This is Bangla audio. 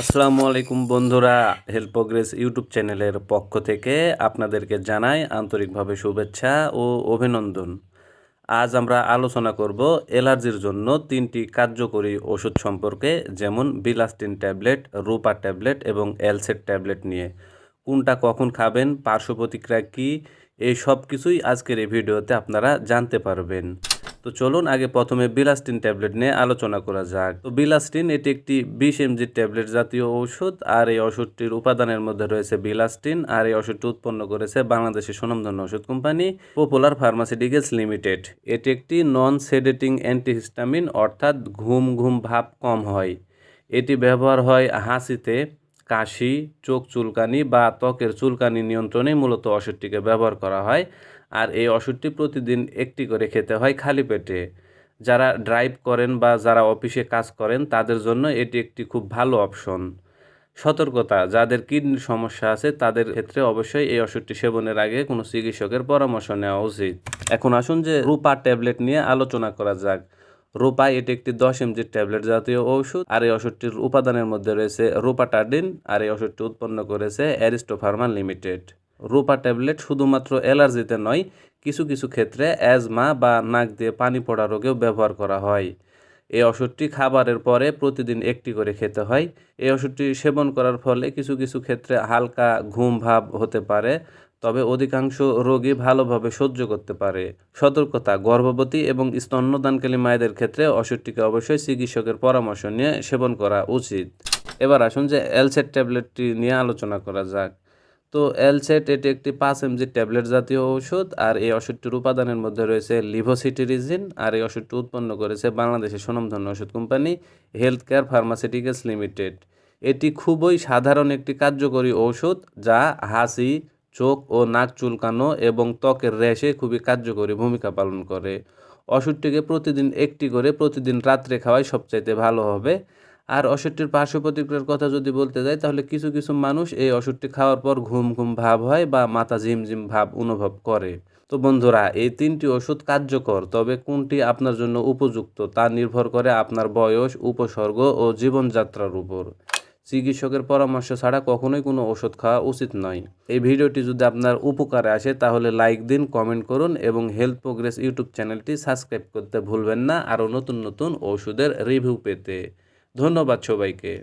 আসসালামু আলাইকুম বন্ধুরা হেল্প প্রোগ্রেস ইউটিউব চ্যানেলের পক্ষ থেকে আপনাদেরকে জানাই আন্তরিকভাবে শুভেচ্ছা ও অভিনন্দন। আজ আমরা আলোচনা করব অ্যালার্জির জন্য তিনটি কার্যকরী ওষুধ সম্পর্কে, যেমন বিলাস্টিন ট্যাবলেট, রূপা ট্যাবলেট এবং এলসেট ট্যাবলেট নিয়ে। কোনটা কখন খাবেন, পার্শ্ব প্রতিক্রিয়া কী, এই সব কিছুই আজকের এই ভিডিওতে আপনারা জানতে পারবেন। তো চলুন আগে প্রথমে বিলাস্টিন ট্যাবলেট নিয়ে আলোচনা করা যাক। তো বিলাস্টিন, এটি একটি বিশ এমজি ট্যাবলেট জাতীয় ঔষধ, আর এই ওষুধটির উপাদানের মধ্যে রয়েছে বিলাস্টিন, আর এই ওষুধটি উৎপন্ন করেছে বাংলাদেশের সুনামধন্য ওষুধ কোম্পানি পপুলার ফার্মাসিউটিক্যালস লিমিটেড এটি একটি নন সেডেটিং অ্যান্টিহিস্টামিন অর্থাৎ ঘুম ঘুম ভাব কম হয়। এটি ব্যবহার হয় হাসিতে, কাশি, চোখ চুলকানি বা ত্বকের চুলকানি নিয়ন্ত্রণে মূলত ওষুধটিকে ব্যবহার করা হয়। আর এই ওষুধটি প্রতিদিন একটি করে খেতে হয় খালি পেটে। যারা ড্রাইভ করেন বা যারা অফিসে কাজ করেন, তাদের জন্য এটি একটি খুব ভালো অপশন। সতর্কতা, যাদের কিডনির সমস্যা আছে, তাদের ক্ষেত্রে অবশ্যই এই ওষুধটি সেবনের আগে কোনো চিকিৎসকের পরামর্শ নেওয়া উচিত। এখন আসুন যে রূপা ট্যাবলেট নিয়ে আলোচনা করা যাক। রূপা, এটি একটি দশ এমজির ট্যাবলেট জাতীয় ঔষধ আর এই ওষুধটির উপাদানের মধ্যে রয়েছে রূপাটাডিন, আর এই ওষুধটি উৎপন্ন করেছে Aristo pharma limited. Rupa tablet শুধুমাত্র অ্যালার্জিতে নয়, কিছু কিছু ক্ষেত্রে অ্যাজমা বা নাক দিয়ে পানি পড়া রোগেও ব্যবহার করা হয়। এই ওষুধটি খাবারের পরে প্রতিদিন একটি করে খেতে হয়। এই ওষুধটি সেবন করার ফলে কিছু কিছু ক্ষেত্রে হালকা ঘুম ভাব হতে পারে, তবে অধিকাংশ রোগী ভালোভাবে সহ্য করতে পারে। সতর্কতা, গর্ভবতী এবং স্তন্যদানকালী মায়েদের ক্ষেত্রে ওষুধটিকে অবশ্যই চিকিৎসকের পরামর্শ নিয়ে সেবন করা উচিত। এবার আসুন যে এলসেট ট্যাবলেটটি নিয়ে আলোচনা করা যাক। তো এলসেট এটি একটি পাঁচ এমজি ট্যাবলেট জাতীয় ওষুধ আর এই ওষুধটির উপাদানের মধ্যে রয়েছে লিভোসিটিরিজিন আর এই ওষুধটি উৎপন্ন করেছে বাংলাদেশের সুনামধন্য ওষুধ company health care pharmaceuticals limited. এটি খুবই সাধারণ একটি কার্যকরী ঔষধ যা হাসি চোখ ও নাক চুলকানো এবং ত্বকের র্যাশে খুবই কার্যকরী ভূমিকা পালন করে। ওষুধটিকে প্রতিদিন একটি করে প্রতিদিন রাত্রে খাওয়াই সবচাইতে ভালো হবে। আর ওষুধটির পার্শ্ব প্রতিক্রিয়ার কথা যদি বলতে যাই, তাহলে কিছু কিছু মানুষ এই ওষুধটি খাওয়ার পর ঘুম ঘুম ভাব হয় বা মাথা ঝিমঝিম ভাব অনুভব করে। তো বন্ধুরা, এই তিনটি ওষুধ কার্যকর, তবে কোনটি আপনার জন্য উপযুক্ত তা নির্ভর করে আপনার বয়স, উপসর্গ ও জীবনযাত্রার উপর। চিকিৎসকের পরামর্শ ছাড়া কখনোই কোনো ওষুধ খাওয়া উচিত নয়। এই ভিডিওটি যদি আপনার উপকারে আসে, তাহলে লাইক দিন, কমেন্ট করুন এবং হেলথ প্রোগ্রেস ইউটিউব চ্যানেলটি সাবস্ক্রাইব করতে ভুলবেন না আরও নতুন নতুন ওষুধের রিভিউ পেতে। ধন্যবাদ সবাইকে।